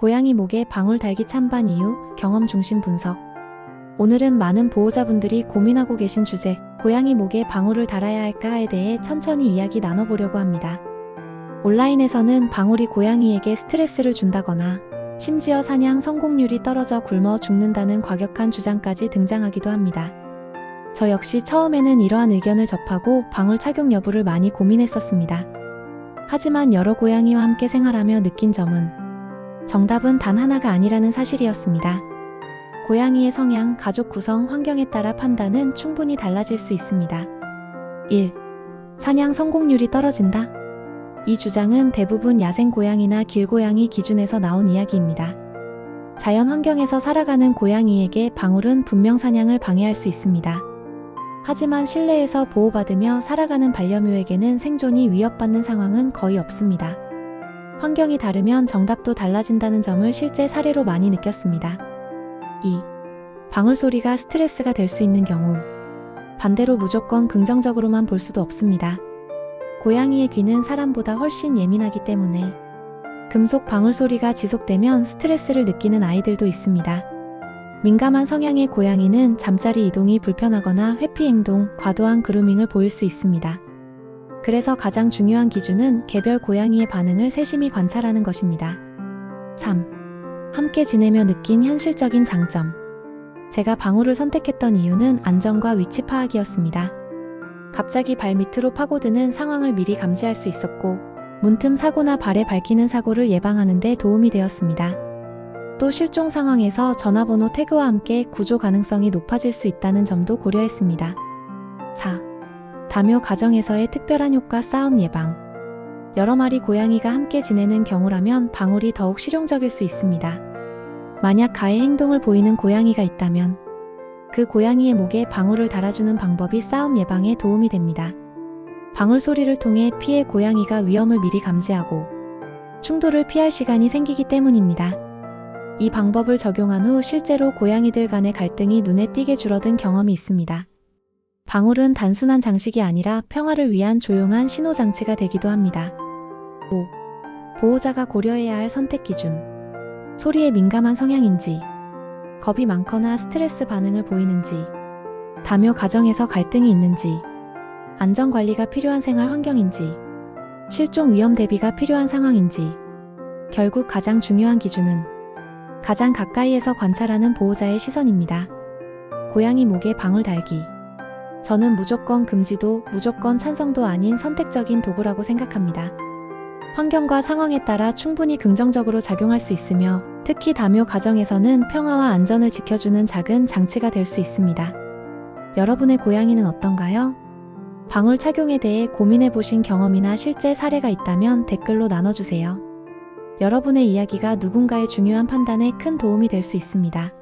고양이 목에 방울 달기 찬반 이유, 경험 중심 분석. 오늘은 많은 보호자분들이 고민하고 계신 주제, 고양이 목에 방울을 달아야 할까에 대해 천천히 이야기 나눠보려고 합니다. 온라인에서는 방울이 고양이에게 스트레스를 준다거나, 심지어 사냥 성공률이 떨어져 굶어 죽는다는 과격한 주장까지 등장하기도 합니다. 저 역시 처음에는 이러한 의견을 접하고 방울 착용 여부를 많이 고민했었습니다. 하지만 여러 고양이와 함께 생활하며 느낀 점은 정답은 단 하나가 아니라는 사실이었습니다. 고양이의 성향, 가족 구성, 환경에 따라 판단은 충분히 달라질 수 있습니다. 1. 사냥 성공률이 떨어진다. 이 주장은 대부분 야생 고양이나 길고양이 기준에서 나온 이야기입니다. 자연 환경에서 살아가는 고양이에게 방울은 분명 사냥을 방해할 수 있습니다. 하지만 실내에서 보호받으며 살아가는 반려묘에게는 생존이 위협받는 상황은 거의 없습니다. 환경이 다르면 정답도 달라진다는 점을 실제 사례로 많이 느꼈습니다. 2. 방울 소리가 스트레스가 될 수 있는 경우. 반대로 무조건 긍정적으로만 볼 수도 없습니다. 고양이의 귀는 사람보다 훨씬 예민하기 때문에 금속 방울 소리가 지속되면 스트레스를 느끼는 아이들도 있습니다. 민감한 성향의 고양이는 잠자리 이동이 불편하거나 회피 행동, 과도한 그루밍을 보일 수 있습니다. 그래서 가장 중요한 기준은 개별 고양이의 반응을 세심히 관찰하는 것입니다. 3. 함께 지내며 느낀 현실적인 장점. 제가 방울을 선택했던 이유는 안전과 위치 파악이었습니다. 갑자기 발 밑으로 파고드는 상황을 미리 감지할 수 있었고, 문틈 사고나 발에 밟히는 사고를 예방하는 데 도움이 되었습니다. 또 실종 상황에서 전화번호 태그와 함께 구조 가능성이 높아질 수 있다는 점도 고려했습니다. 4. 다묘 가정에서의 특별한 효과 싸움 예방. 여러 마리 고양이가 함께 지내는 경우라면 방울이 더욱 실용적일 수 있습니다. 만약 가해 행동을 보이는 고양이가 있다면 그 고양이의 목에 방울을 달아주는 방법이 싸움 예방에 도움이 됩니다. 방울 소리를 통해 피해 고양이가 위험을 미리 감지하고 충돌을 피할 시간이 생기기 때문입니다. 이 방법을 적용한 후 실제로 고양이들 간의 갈등이 눈에 띄게 줄어든 경험이 있습니다. 방울은 단순한 장식이 아니라 평화를 위한 조용한 신호장치가 되기도 합니다. 5. 보호자가 고려해야 할 선택 기준. 소리에 민감한 성향인지, 겁이 많거나 스트레스 반응을 보이는지, 다묘 가정에서 갈등이 있는지, 안전관리가 필요한 생활 환경인지, 실종 위험 대비가 필요한 상황인지, 결국 가장 중요한 기준은 가장 가까이에서 관찰하는 보호자의 시선입니다. 고양이 목에 방울 달기. 저는 무조건 금지도, 무조건 찬성도 아닌 선택적인 도구라고 생각합니다. 환경과 상황에 따라 충분히 긍정적으로 작용할 수 있으며 특히 다묘 가정에서는 평화와 안전을 지켜주는 작은 장치가 될 수 있습니다. 여러분의 고양이는 어떤가요? 방울 착용에 대해 고민해 보신 경험이나 실제 사례가 있다면 댓글로 나눠주세요. 여러분의 이야기가 누군가의 중요한 판단에 큰 도움이 될 수 있습니다.